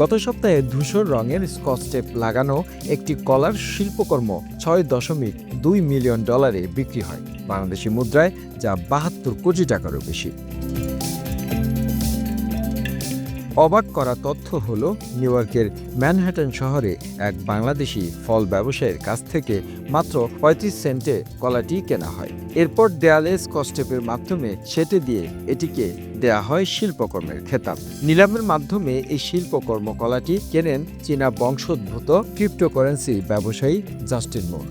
গত সপ্তাহে ধূসর রঙের স্কচ টেপ লাগানো একটি কলার শিল্পকর্ম ছয় দশমিক দুই মিলিয়ন ডলারে বিক্রি হয় বাংলাদেশি মুদ্রায়, যা বাহাত্তর কোটি টাকারও বেশি। অবাক করা তথ্য হল, নিউ ইয়র্কের ম্যানহাটন শহরে এক বাংলাদেশি ফল ব্যবসায়ীর কাছ থেকে মাত্র পঁয়ত্রিশ সেন্টে কলাটি কেনা হয়। এরপর দেয়ালে স্কচটেপের মাধ্যমে সেটে দিয়ে এটিকে দেয়া হয় শিল্পকর্মের খেতাব। নিলামের মাধ্যমে এই শিল্পকর্ম কলাটি কেনেন চীনা বংশোদ্ভূত ক্রিপ্টোকারেন্সি ব্যবসায়ী জাস্টিন মোর।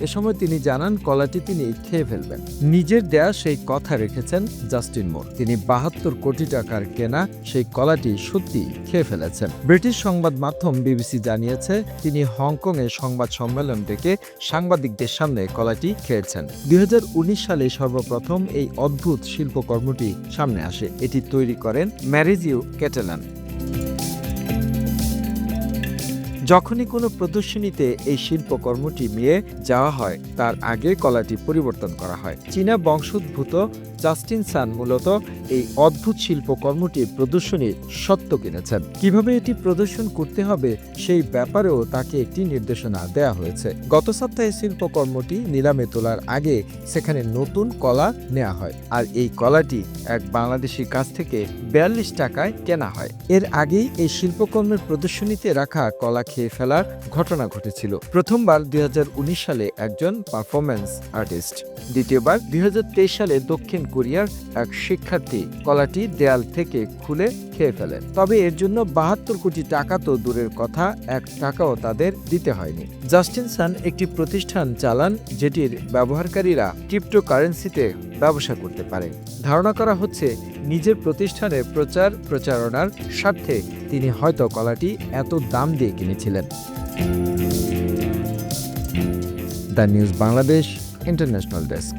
এ সময় তিনি জানান, কলাটি তিনি খেয়ে ফেলবেন। নিজের দেয়া সেই কথা রেখেছেন জাস্টিন মোর। তিনি বাহাত্তর কোটি টাকার কেনা সেই কলাটি সত্যি খেয়ে ফেলেছেন। ব্রিটিশ সংবাদ মাধ্যম বিবিসি জানিয়েছে, তিনি হংকংয়ে সংবাদ সম্মেলন ডেকে সাংবাদিকদের সামনে কলাটি খেয়েছেন। দুই হাজার উনিশ সালে সর্বপ্রথম এই অদ্ভুত শিল্পকর্মটি সামনে আসে। এটি তৈরি করেন ম্যারিজিউ ক্যাটেলান। যখনই কোনো প্রদর্শনীতে এই শিল্পকর্মটি নিয়ে যাওয়া হয়, তার আগে কলাটি পরিবর্তন করা হয়। চীনা বংশোদ্ভূত জাস্টিন সান মূলত এই অদ্ভুত শিল্পকর্মটি প্রদর্শনীর সত্য কিনেছেন। কীভাবে এটি প্রদর্শন করতে হবে সেই ব্যাপারেও তাকে একটি নির্দেশনা দেয়া হয়েছে। গত সপ্তাহে শিল্পকর্মটি নিলামে তোলার আগে সেখানে নতুন কলা নেওয়া হয় আর এই কলাটি এক বাংলাদেশির কাছ থেকে বিয়াল্লিশ টাকায় কেনা হয়। এর আগেই এই শিল্পকর্মের প্রদর্শনীতে রাখা কলা খেয়ে ফেলার ঘটনা ঘটেছিল। প্রথমবার দুই সালে একজন পারফরম্যান্স আর্টিস্ট দ্বিতীয়বার দুই সালে দক্ষিণ কোরিয়ার এক শিক্ষার্থী কলাটি দেয়াল থেকে খুলে খেয়ে ফেলেন। তবে এর জন্য বাহাত্তর কোটি টাকা তো দূরের কথা, এক টাকাও তাদের দিতে হয়নি। জাস্টিন সান একটি প্রতিষ্ঠান চালান, যেটির ব্যবহারকারীরা ক্রিপ্টোকারেন্সিতে ব্যবসা করতে পারে। ধারণা করা হচ্ছে, নিজের প্রতিষ্ঠানের প্রচার প্রচারণার স্বার্থে তিনি হয়তো কলাটি এত দাম দিয়ে কিনেছিলেন। The news Bangladesh international desk.